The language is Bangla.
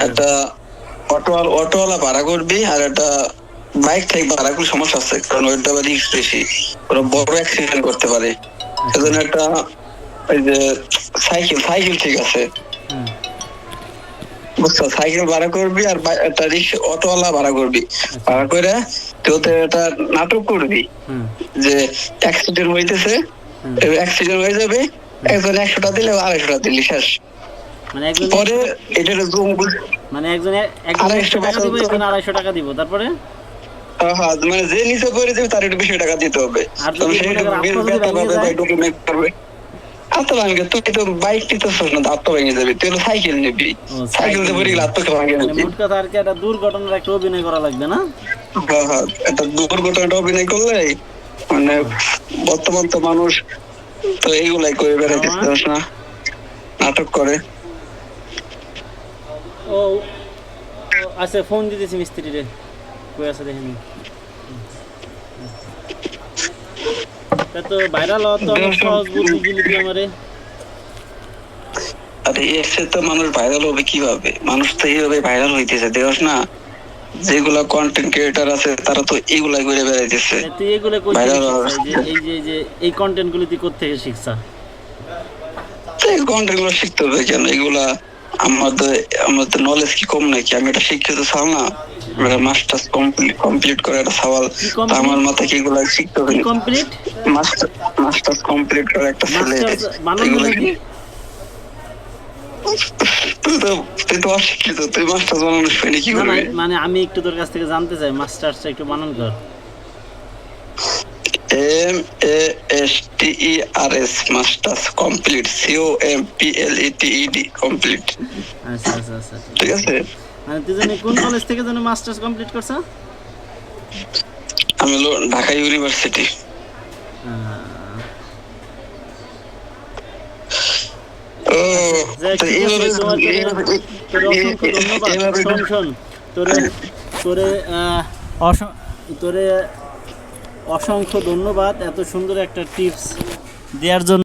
একটা অটোওয়ালা অটোওয়ালা ভাড়া করবি আর একটা বাইক থেকে ভাড়া করলে সমস্যা আছে কারণ ওইটা রিস্ক বেশি। ওরা বড় অ্যাক্সিডেন্ট করতে পারে। সেজন্য একটা ওই যে সাইকেল সাইকেল ঠিক আছে। বুঝছ? সাইকেল ভাড়া করবি আর একটা রিক্সা অটোওয়ালা ভাড়া করবি। ভাড়া করে ওতে একটা নাটক করবি। যে অ্যাক্সিডেন্ট হইতেছে। অ্যাক্সিডেন্ট হয়ে যাবে একজন একশোটা দিলে আড়াইশোটা দিলি শেষ। মানে একজন পরে এটা জুম মানে একজন টাকা দিব তো- একজন আড়াইশো টাকা দিব তারপরে? হ্যাঁ মানে যে নিচে পড়ে যাবে তার একটু বেশি টাকা দিতে হবে। আর যদি তবে সেই মনে আত্মা ভেঙে তুই তো বাইক না আত্মা ভেঙে যাবে। তুই সাইকেল নিবি। সাইকেল ভাঙে মানে মোট কথা আর কি একটা দুর্ঘটনার একটা অভিনয় করা লাগবে না? হ্যাঁ, হ্যাঁ, একটা দুর্ঘটনাটা অভিনয় করলে মানে বর্তমান তো মানুষ তো এইগুলাই করে বেড়াইতেছে না নাটক করে। ও আচ্ছা ফোন দিতেছি মিস্ত্রি রে কই আছে দেখেনি। তা তো ভাইরাল তো অনেক সহজ বুদ্ধি দিলি তুই আমারে। আরে এসে তো মানুষ ভাইরাল হবে কীভাবে? মানুষ তো এইভাবে ভাইরাল হইতেছে দেখছ না? যেগুলা কন্টেন্ট ক্রিয়েটার আছে তারা তো এইগুলাই করে বেড়াইতেছে। তুই এগুলো কই থেকে? এই যে এই যে এই কন্টেন্টগুলো তুই কোথেকে শিখছা? এই কন্টেন্টগুলো শিখতে হবে কেন? এগুলা আমাদের আমাদের নলেজ কি কম নাকি? আমি এটা শিক্ষিত না। এটা মাস্টার্স কমপ্লিট করে একটা সওয়াল আমার মাথায় কি এগুলা শিখতে হবে? কমপ্লিট মাস্টার মাস্টার্স কমপ্লিট করে একটা ছেলে। মাস্টার্স এগুলা তুই তো তুই তো অশিক্ষিত। তুই মাস্টার্স শুনি কি না না করবি? মানে আমি একটু তোর কাছ থেকে জানতে চাই মাস্টার্সটা একটু বানান কর। M A S T E R S masters complete C O M P L E T E D complete আচ্ছা আচ্ছা আচ্ছা। ঠিক আছে? মানে তুই জানি কোন কলেজ থেকে জানি মাস্টার্স কমপ্লিট করছ? আমি হলো ঢাকা ইউনিভার্সিটি তোর অস- তোরে অসংখ্য ধন্যবাদ এত সুন্দর একটা টিপস দেওয়ার জন্য।